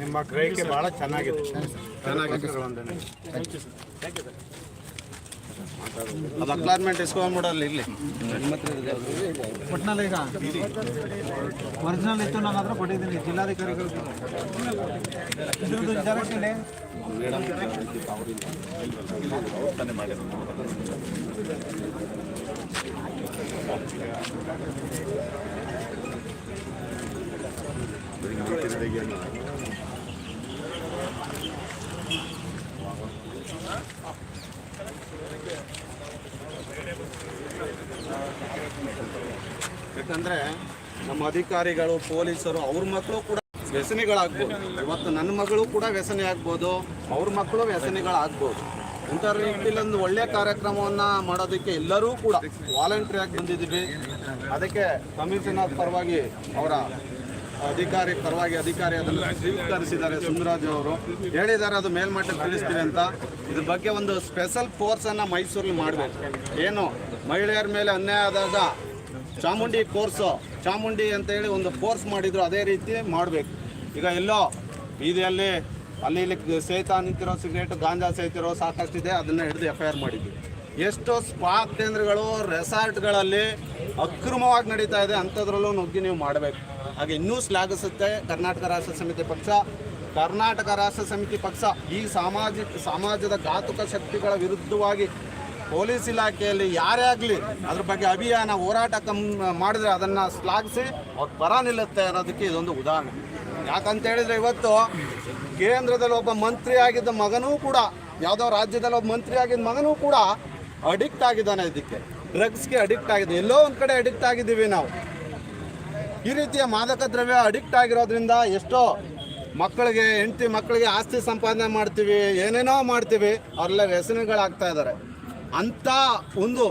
S6: ನಿಮ್ಮ ಗ್ರಹಿಕೆ ಬಹಳ ಚೆನ್ನಾಗಿದೆ. ಚೆನ್ನಾಗಿದೆ ಅದು ಅಕ್ಲಾರ್ಮೆಂಟ್ ಇಸ್ಕೊಂಡ್ಬಿಡಲ್ಲ ಇಲ್ಲಿ
S2: ಒಟ್ನಲ್ಲಿ ಈಗ ಒರಿಜಿನಲ್ ಇತ್ತು ನಾನು ಹತ್ರ ಕೊಟ್ಟಿದ್ದೀನಿ ಜಿಲ್ಲಾಧಿಕಾರಿಗಳು ಇದ್ರದ್ದು ಜೆರಾಕ್ಸ್
S6: ಯಾಕಂದ್ರೆ ನಮ್ಮ ಅಧಿಕಾರಿಗಳು, ಪೊಲೀಸರು ಅವ್ರ ಮಕ್ಕಳು ಕೂಡ ವ್ಯಸನಿಗಳಾಗ್ಬೋದು. ಇವತ್ತು ನನ್ನ ಮಗಳು ಕೂಡ ವ್ಯಸನಿ ಆಗ್ಬೋದು, ಅವ್ರ ಮಕ್ಕಳು ವ್ಯಸನಿಗಳಾಗ್ಬೋದು. ಇಂಥ ರೀತಿಯಲ್ಲಿ ಒಂದು ಒಳ್ಳೆಯ ಕಾರ್ಯಕ್ರಮವನ್ನು ಮಾಡೋದಕ್ಕೆ ಎಲ್ಲರೂ ಕೂಡ ವಾಲಂಟ್ರಿ ಆಗಿ ಬಂದಿದ್ದೀವಿ. ಅದಕ್ಕೆ ಕಮಿಷನರ್ ಪರವಾಗಿ ಅವರ ಅಧಿಕಾರಿ ಪರವಾಗಿ ಅಧಿಕಾರಿ ಅದನ್ನು ಸ್ವೀಕರಿಸಿದ್ದಾರೆ ಸುಂದರಾಜ್ ಅವರು. ಹೇಳಿದ್ದಾರೆ, ಅದು ಮೇಲ್ಮಟ್ಟಕ್ಕೆ ತಿಳಿಸ್ತೀವಿ ಅಂತ. ಇದ್ರ ಬಗ್ಗೆ ಒಂದು ಸ್ಪೆಷಲ್ ಫೋರ್ಸನ್ನು ಮೈಸೂರಲ್ಲಿ ಮಾಡಬೇಕು. ಏನು ಮಹಿಳೆಯರ ಮೇಲೆ ಅನ್ಯಾಯ ಆದಾಗ ಚಾಮುಂಡಿ ಕೋರ್ಸು, ಚಾಮುಂಡಿ ಅಂತ ಹೇಳಿ ಒಂದು ಕೋರ್ಸ್ ಮಾಡಿದ್ರು, ಅದೇ ರೀತಿ ಮಾಡಬೇಕು. ಈಗ ಎಲ್ಲೋ ಬೀದಿಯಲ್ಲಿ ಅಲ್ಲಿ ಇಲ್ಲಿ ಸೇತಾ ನಿಂತಿರೋ ಸಿಗರೇಟ್, ಗಾಂಜಾ ಸೇತಿರೋ ಸಾಕಷ್ಟು ಇದೆ, ಅದನ್ನು ಹಿಡಿದು ಎಫ್ ಐ ಆರ್ ಮಾಡಿದ್ವಿ. ಎಷ್ಟೋ ಸ್ಪಾ ಕೇಂದ್ರಗಳು, ರೆಸಾರ್ಟ್ಗಳಲ್ಲಿ ಅಕ್ರಮವಾಗಿ ನಡೀತಾ ಇದೆ, ಅಂಥದ್ರಲ್ಲೂ ನುಗ್ಗಿ ನೀವು ಮಾಡಬೇಕು. ಹಾಗೆ ಇನ್ನೂ ಶ್ಲಾಘಿಸುತ್ತೆ ಕರ್ನಾಟಕ ರಾಷ್ಟ್ರ ಸಮಿತಿ ಪಕ್ಷ. ಕರ್ನಾಟಕ ರಾಷ್ಟ್ರ ಸಮಿತಿ ಪಕ್ಷ ಈ ಸಾಮಾಜಿಕ, ಸಮಾಜದ ಘಾತುಕ ಶಕ್ತಿಗಳ ವಿರುದ್ಧವಾಗಿ ಪೊಲೀಸ್ ಇಲಾಖೆಯಲ್ಲಿ ಯಾರೇ ಆಗಲಿ ಅದ್ರ ಬಗ್ಗೆ ಅಭಿಯಾನ ಹೋರಾಟ ಕಮ್ ಮಾಡಿದ್ರೆ ಅದನ್ನು ಶ್ಲಾಘಿಸಿ ಅವ್ರ ಪರ ನಿಲ್ಲುತ್ತೆ ಅನ್ನೋದಕ್ಕೆ ಇದೊಂದು ಉದಾಹರಣೆ. ಯಾಕಂತ ಹೇಳಿದ್ರೆ ಇವತ್ತು ಕೇಂದ್ರದಲ್ಲಿ ಒಬ್ಬ ಮಂತ್ರಿ ಆಗಿದ್ದ ಮಗನೂ ಕೂಡ, ಯಾವುದೋ ರಾಜ್ಯದಲ್ಲಿ ಒಬ್ಬ ಮಂತ್ರಿ ಆಗಿದ್ದ ಮಗನೂ ಕೂಡ ಅಡಿಕ್ಟ್ ಆಗಿದ್ದಾನೆ ಇದಕ್ಕೆ. ಡ್ರಗ್ಸ್ಗೆ ಅಡಿಕ್ಟ್ ಆಗಿದೆ ಎಲ್ಲೋ ಒಂದು ಕಡೆ ಅಡಿಕ್ಟ್ ಆಗಿದ್ದೀವಿ ನಾವು. ಈ ರೀತಿಯ ಮಾದಕ ದ್ರವ್ಯ ಅಡಿಕ್ಟ್ ಆಗಿರೋದ್ರಿಂದ ಎಷ್ಟೋ ಮಕ್ಕಳಿಗೆ, ಹೆಂಡತಿ ಮಕ್ಕಳಿಗೆ ಆಸ್ತಿ ಸಂಪಾದನೆ ಮಾಡ್ತೀವಿ, ಏನೇನೋ ಮಾಡ್ತೀವಿ, ಅವರೆಲ್ಲ ವ್ಯಸನಗಳಾಗ್ತಾ ಇದ್ದಾರೆ. ಅಂಥ ಒಂದು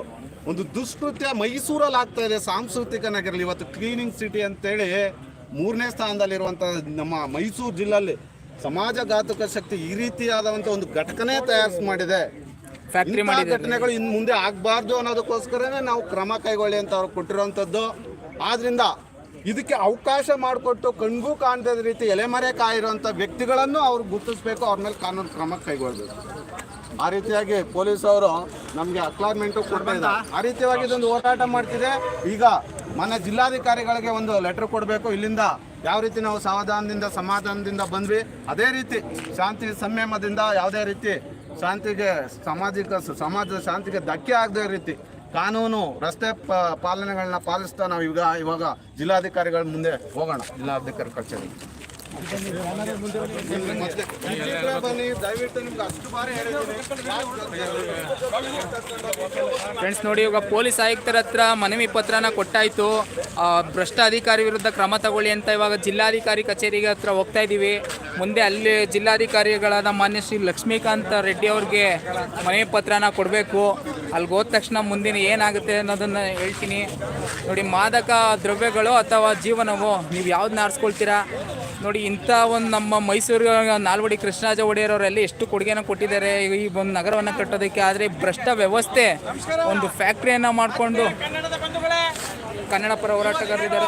S6: ಒಂದು ದುಷ್ಕೃತ್ಯ ಮೈಸೂರಲ್ಲಿ ಆಗ್ತಾ ಇದೆ. ಸಾಂಸ್ಕೃತಿಕ ನಗರಲ್ಲಿ ಇವತ್ತು ಕ್ಲೀನಿಂಗ್ ಸಿಟಿ ಅಂತೇಳಿ ಮೂರನೇ ಸ್ಥಾನದಲ್ಲಿರುವಂಥ ನಮ್ಮ ಮೈಸೂರು ಜಿಲ್ಲೆಯಲ್ಲಿ ಸಮಾಜಘಾತಕ ಶಕ್ತಿ ಈ ರೀತಿಯಾದಂಥ ಒಂದು ಘಟಕನೇ ತಯಾರಿಸಿ ಮಾಡಿದೆ.
S1: ಫ್ಯಾಕ್ಟ್ರಿ ಮಾಡಿ
S6: ಘಟನೆಗಳು ಇನ್ನು ಮುಂದೆ ಆಗಬಾರ್ದು ಅನ್ನೋದಕ್ಕೋಸ್ಕರನೇ ನಾವು ಕ್ರಮ ಕೈಗೊಳ್ಳಿ ಅಂತ ಅವ್ರು ಕೊಟ್ಟಿರುವಂಥದ್ದು. ಆದ್ರಿಂದ ಇದಕ್ಕೆ ಅವಕಾಶ ಮಾಡಿಕೊಟ್ಟು ಕಣ್ಗೂ ಕಾಣ್ತದ ರೀತಿ ಎಲೆಮರೆ ಕಾಯಿರುವಂಥ ವ್ಯಕ್ತಿಗಳನ್ನು ಅವ್ರು ಗುರುತಿಸ್ಬೇಕು. ಅವ್ರ ಮೇಲೆ ಕಾನೂನು ಕ್ರಮ ಕೈಗೊಳ್ಬೇಕು. ಆ ರೀತಿಯಾಗಿ ಪೊಲೀಸ್ ಅವರು ನಮಗೆ ಅಕ್ಲಾರ್ಮೆಂಟು ಕೊಡ್ತಾ ಇದ್ದಾರೆ. ಆ ರೀತಿಯಾಗಿ ಇದೊಂದು ಹೋರಾಟ ಮಾಡ್ತಿದೆ. ಈಗ ಮನೆ ಜಿಲ್ಲಾಧಿಕಾರಿಗಳಿಗೆ ಒಂದು ಲೆಟರ್ ಕೊಡಬೇಕು. ಇಲ್ಲಿಂದ ಯಾವ ರೀತಿ ನಾವು ಸಮಾಧಾನದಿಂದ ಸಮಾಧಾನದಿಂದ ಬಂದ್ವಿ, ಅದೇ ರೀತಿ ಶಾಂತಿ ಸಂಯಮದಿಂದ ಯಾವುದೇ ರೀತಿ ಶಾಂತಿಗೆ ಸಾಮಾಜಿಕ ಸಮಾಜದ ಶಾಂತಿಗೆ ಧಕ್ಕೆ ಆಗದೇ ರೀತಿ ಕಾನೂನು, ರಸ್ತೆ ಪಾಲನೆಗಳನ್ನ ಪಾಲಿಸ್ತಾ ನಾವು ಈಗ, ಇವಾಗ ಜಿಲ್ಲಾಧಿಕಾರಿಗಳ ಮುಂದೆ ಹೋಗೋಣ. ಜಿಲ್ಲಾಧಿಕಾರಿ ಕಚೇರಿ. ಮತ್ತೆ ಇಲ್ಲಿಂದ
S1: ಫ್ರೆಂಡ್ಸ್ ನೋಡಿ, ಇವಾಗ ಪೊಲೀಸ್ ಆಯುಕ್ತರ ಹತ್ರ ಮನವಿ ಪತ್ರನ ಕೊಟ್ಟಾಯ್ತು. ಭ್ರಷ್ಟ ಅಧಿಕಾರಿ ವಿರುದ್ಧ ಕ್ರಮ ತಗೊಳ್ಳಿ ಅಂತ ಇವಾಗ ಜಿಲ್ಲಾಧಿಕಾರಿ ಕಚೇರಿಗೆ ಹತ್ರ ಹೋಗ್ತಾ ಇದ್ದೀವಿ ಮುಂದೆ ಅಲ್ಲಿ ಜಿಲ್ಲಾಧಿಕಾರಿಗಳಾದ ಮಾನ್ಯ ಶ್ರೀ ಲಕ್ಷ್ಮೀಕಾಂತ್ ರೆಡ್ಡಿ ಅವ್ರಿಗೆ ಮನವಿ ಪತ್ರನ ಕೊಡಬೇಕು. ಅಲ್ಲಿಗೆ ಹೋದ ತಕ್ಷಣ ಮುಂದಿನ ಏನಾಗುತ್ತೆ ಅನ್ನೋದನ್ನು ಹೇಳ್ತೀನಿ. ನೋಡಿ, ಮಾದಕ ದ್ರವ್ಯಗಳು ಅಥವಾ ಜೀವನವೋ, ನೀವು ಯಾವ್ದನ್ನ ಆರಿಸ್ಕೊಳ್ತೀರಾ? ನೋಡಿ, ಇಂಥ ಒಂದು ನಮ್ಮ ಮೈಸೂರು ನಾಲ್ವಡಿ ಕೃಷ್ಣರಾಜ ಒಡೆಯರ್ ಅವರೆಲ್ಲ ಎಷ್ಟು ಕೊಡುಗೆನ ಕೊಟ್ಟಿದ್ದಾರೆ. ಈ ಒಂದು ನಗರವನ್ನು ಕಟ್ಟೋದಕ್ಕೆ ಆದರೆ ಭ್ರಷ್ಟ ವ್ಯವಸ್ಥೆ. ಒಂದು ಫ್ಯಾಕ್ಟ್ರಿಯನ್ನು ಮಾಡಿಕೊಂಡು ಕನ್ನಡ ಪರ ಹೋರಾಟಗಾರರಿದ್ದಾರೆ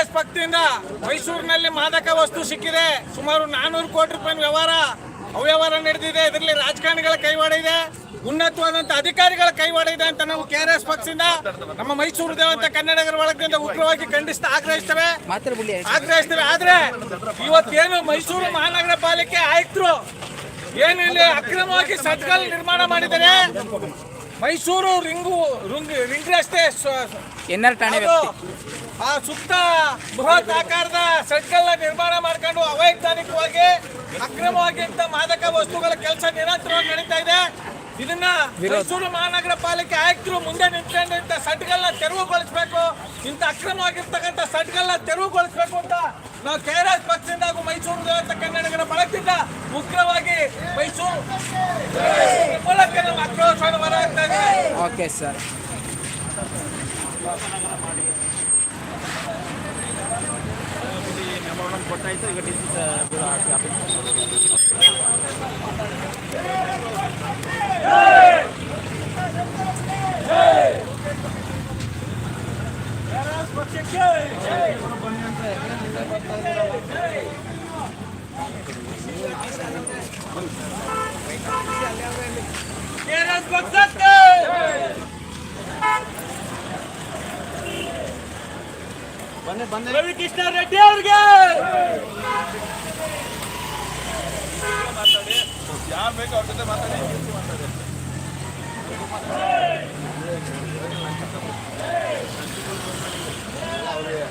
S2: ಎಸ್ ಪಕ್ಷದಿಂದ ಮೈಸೂರಿನಲ್ಲಿ ಮಾದಕ ವಸ್ತು ಸಿಕ್ಕಿದೆ. ಸುಮಾರು ನಾನೂರು ಕೋಟಿ ರೂಪಾಯಿ ವ್ಯವಹಾರ ಅವ್ಯವಹಾರ ನಡೆದಿದೆ. ಇದರಲ್ಲಿ ರಾಜಕಾರಣಿಗಳ ಕೈವಾಡ ಇದೆ. ಉನ್ನತವಾದಂತ ಅಧಿಕಾರಿಗಳ ಕೈವಾಡ ಇದೆ ಅಂತ ನಾವು ಕೆಆರ್ಎಸ್ ಪಕ್ಷದಿಂದ ನಮ್ಮ ಮೈಸೂರು ದೇವಂತ ಕನ್ನಡಿಗರ ಒಳಗಿಂದ ಉಗ್ರವಾಗಿ ಖಂಡಿಸ್ತಾ ಆಗ್ರಹಿಸ್ತೇವೆ. ಆಗ್ರಹಿಸ್ತೇವೆ. ಆದ್ರೆ ಇವತ್ತೇನು ಮೈಸೂರು ಮಹಾನಗರ ಪಾಲಿಕೆ ಆಯುಕ್ತರು ಏನು ಇಲ್ಲಿ ಅಕ್ರಮವಾಗಿ ಸದ್ಗಲ್ ನಿರ್ಮಾಣ ಮಾಡಿದ್ದಾರೆ? ಮೈಸೂರು ರಿಂಗು ರಿಂಗ್ ರಿಂಗ್ ರಸ್ತೆ
S1: ಆರ್
S2: ಆ ಸುತ್ತ ಬೃಹತ್ ಆಕಾರದ ಸೆಟ್ಗಳನ್ನ ನಿರ್ಮಾಣ ಮಾಡ್ಕೊಂಡು ಅವೈಜ್ಞಾನಿಕವಾಗಿ ಅಕ್ರಮವಾಗಿ ಇಂಥ ಮಾದಕ ವಸ್ತುಗಳ ಕೆಲಸ ನಿರಂತರವಾಗಿ ನಡೀತಾ ಇದೆ. ಇದನ್ನ ಮೈಸೂರು ಮಹಾನಗರ ಪಾಲಿಕೆ ಆಯುಕ್ತರು ಮುಂದೆ ನಿಂತ್ಕೊಂಡು ಇಂಥ ಸಟ್ಗಳನ್ನ ತೆರವುಗೊಳಿಸಬೇಕು ಇಂಥ ಅಕ್ರಮವಾಗಿರ್ತಕ್ಕಂಥ ಸಟ್ಗಳನ್ನ ತೆರವುಗೊಳಿಸಬೇಕು ಅಂತ ನಾವು ಕೆ ಆರ್ ಎಸ್ ಪಕ್ಷದಿಂದ ಹಾಗೂ ಮೈಸೂರು ಕನ್ನಡಿಗರ ಬಳಗದಿಂದ ಉಗ್ರವಾಗಿ ಮೈಸೂರು ಮೂಲಕ ನಮ್ಮ
S1: ಓಕೆ ಸರ್
S6: ಬನ್ನಿ
S2: ರವಿಕೃಷ್ಣ ರೆಡ್ಡಿ ಅವ್ರಿಗೆ
S8: ಯಾರು ಬೇಕು ಅವ್ರ ಜೊತೆ ಮಾತಾಡಿ ಅವ್ರಿಗೆ